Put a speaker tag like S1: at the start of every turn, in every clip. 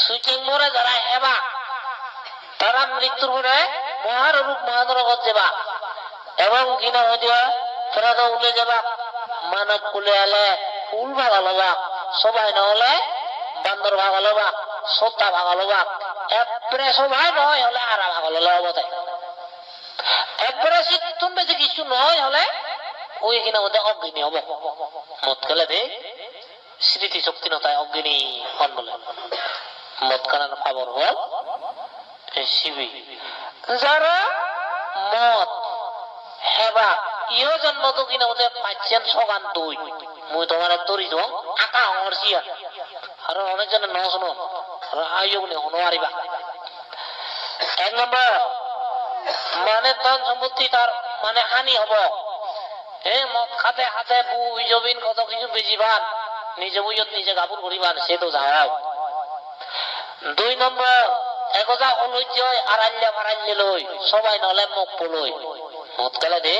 S1: সুইচেং মোরে যারা হেবা, তারা মৃত্যুর পরে মহারূপ মহানরগত যাবা এবং কিনা হইতে তোরা তো উলে যাবা। মানব কুলে আলে ফুল ভাগালো বা সবাই নহলে বান্দর ভাগালো বা সত্তা ভাগালো বা একবারে সবাই নয় হলে আরা ভাগালো হব তাই একবারে সিদ্ধম বেশি কিছু নয় হলে ওই কিনা মধ্যে অজ্ঞানী হব। মদ খেলে দে স্মৃতি শক্তি নতায় অজ্ঞানী হন বলে। মদ খানার খবর হল শিবি যারা মদ, হেবা ইও জন্ম তো কিনা ওদের পাচ্ছেন সগান তুই। মুই তোমার তরি তো আকা হরছি আর অনেকজনে ন শুনো। আর নে হনো আরিবা এক নম্বর মানে ধন সম্পত্তি তার মানে হানি হব। এ, মদ খাতে হাতে বুই জবিন কত কিছু বেজিবান। নিজে বুঝত নিজে কাপড় করিবান, সে তো যাও দুই নম্বর, একজা অলৈজ্য আড়াল্লে ফারাল্লে লই, সবাই নলে মুখ পলই। মদ খেলে দে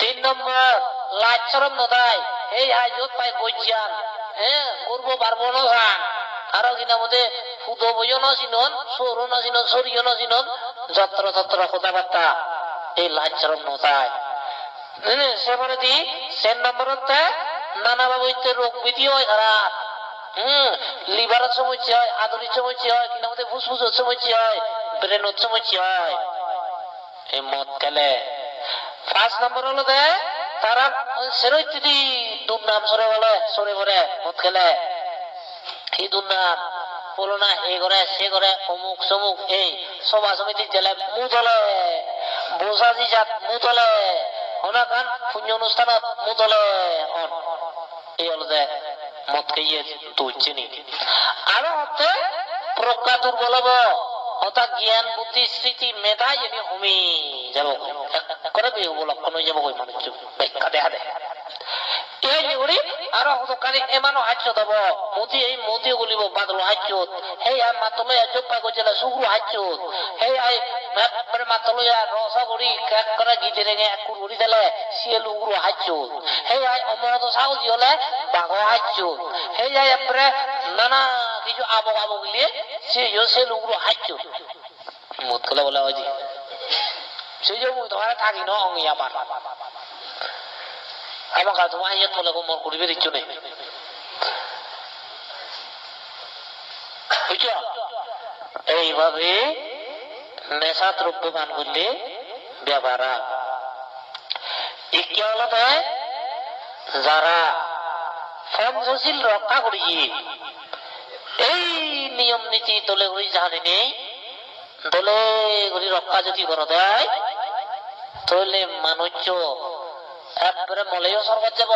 S1: তিন নম্বর, লাজ চরম নদায় এই আয়োজত পাই গজ্ঞান হ্যাঁ করব পারব না ভান। আরও কিনা মধ্যে ফুদ বইও না চিনন সরু না চিনন সরিও না চিনন, যত্র তত্র কথাবার্তা। এই লাজ চরম নদায় সেবারে দি, সেন নম্বরতে নানা বাবুতে রোগ বিধি হয় খারাপ হম লিভারের সমস্যা হয় আদরির সমস্যা হয়, কিনা মধ্যে ফুসফুসের সমস্যা হয়, ব্রেনের সমস্যা হয়। এই মদ খেলে। পাঁচ নম্বর হলো দে তারা সেরই যদি দুর্নাম সরে বলে, সরে করে মদ খেলে। এই দুর্নাম, বলো না এই করে, সে করে, অমুক সমুক, এই সভা সমিতি জেলে মু তলে। বোঝাজি জাত, মু তলে। অনাকান পুণ্য অনুষ্ঠানত মু তলে। এই হলো দে তুই চিনি আরও হচ্ছে প্রজ্ঞা দুর্বল হব অর্থাৎ জ্ঞান, বুদ্ধি, স্মৃতি, মেধা এনে হমি যাব করে বিহু লক্ষণ হয়ে যাব ওই মানুষ ব্যাখ্যা দেখা দেয়। নিগুড়ি আৰু সদকাৰী ইমানো হাস্য দব। মোদী এই মোদী গুলিব বাদলো হাস্যত সেই আই মাতলৈ জোপা গৈছিলে চুগুৰু হাস্যত সেই আই মানে মাতলৈ ৰসা কৰি কেক কৰে গীতে ৰেঙে একুৰ কৰি দিলে চিয়েল উগুৰু হাস্যত সেই আই অমৰতো চাউ যি হলে বাঘৰ হাস্যত সেই আই এপৰে নানা কিছু আবক আবক গিলিয়ে সে সে উগুৰু হাস্যত মুত কলে বলে অজি সেই যে মুই থাকি ন আমার। আমাকে তোমার ইয়ে তোলে মন করিবে দিচ্ছ নেই। বুঝছ? এইভাবে নেশা দ্রব্য পান করলে ব্যবহার কি হলো যারা পঞ্চশীল রক্ষা করিয়ে এই নিয়ম নীতি তোলে করি জানি নেই, দলে করি রক্ষা যদি করে দেয় তাহলে মানুষ একবারে মলেও সরবত যাব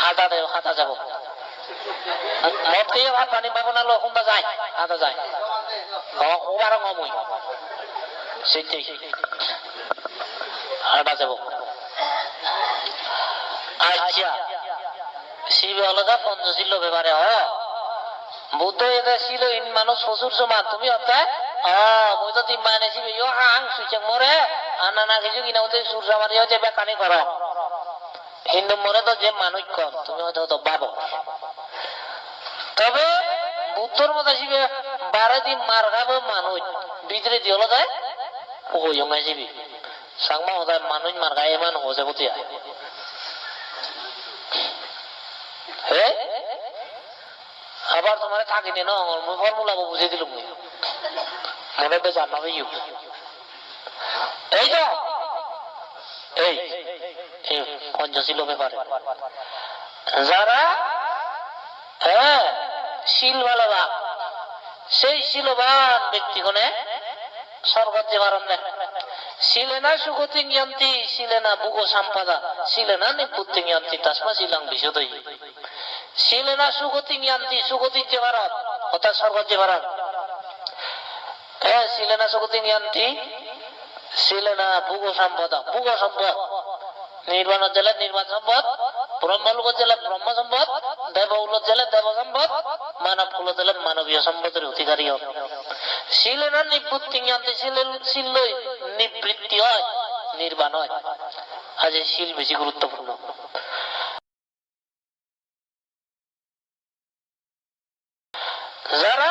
S2: আচ্ছা
S1: দেব হাতা যাব মদ খেয়ে ভাত পানী পাব না কোনবা যায় হাতা যায়। ওবার মই সেইটাই হাঁটা যাব আচ্ছা। শিবে আলাদা পঞ্চশীল ব্যাপারে হ বুদ্ধ এটা ছিল ইন মানুষ শ্বশুর সমান তুমি অর্থাৎ Mo ito timane si Yo, hang suceng more. Ana na কিছু কিনা ওতে সূর্য মারিও যে বেকানি করো হিন্দু মরে তো যে মানুষ তুমি হয়তো তো পাবো তবে বুদ্ধর মতো শিবে বারো দিন মার খাব মানুষ ভিতরে দিয়ে হলো যায় ও ইয়ে শিবি সাংমা ওদের মানুষ মার খায় এমন হোসে বুঝিয়া হে আবার তোমার থাকিনি না মুই ফর্মুলা বুঝে দিলাম মনে তো জানাবে ইউ এই তো এই এই পঞ্চশীল ব্যাপারে যারা হ্যাঁ শিল স্বর্গত যে Silena sukuting yanti, silena bugo sampada, silena ni puting yanti tasma silang bisodoi. Silena sukuting yanti, sukuting jebarat, otak sargot jebarat. Sukuting yanti, silena bugo sampada, bugo সম্পদ নির্বাণ জেলা নির্বাণ সম্পদ ব্রহ্মলোক জেলা ব্রহ্ম সম্পদ দেবউল জেলা দেব সম্পদ মানব কুল জেলা মানবীয় সম্পদের অধিকারী হন শিলেনা নিবৃত্তি নিবৃত্তি হয় নির্বাণ হয়। আজ শিল বেশি গুরুত্বপূর্ণ যারা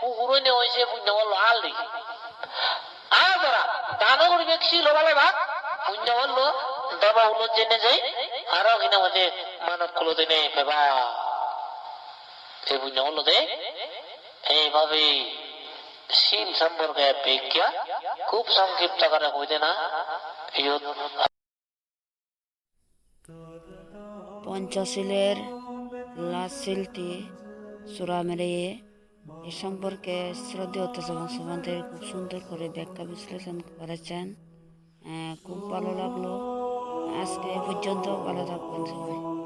S1: নোৱাৰে কুকুৰই নেছে পুণ্য ধৰা দানো কৰিবে শিল হবালে ভাগ পুণ্য দেবা উলত জেনে যাই। আরও কিনা মানব কুলো দিনে এই পুণ্য হল দে। এইভাবে সম্পর্কে খুব সংক্ষিপ্ত করে হইতে না।
S3: পঞ্চশীলের চূড়া মেরিয়ে এ সম্পর্কে শ্রদ্ধেয় বংশবন্ধের খুব সুন্দর করে ব্যাখ্যা বিশ্লেষণ করেছেন। খুব ভালো লাগল। আজকে পর্যন্ত। ভালো থাকবেন সবাই।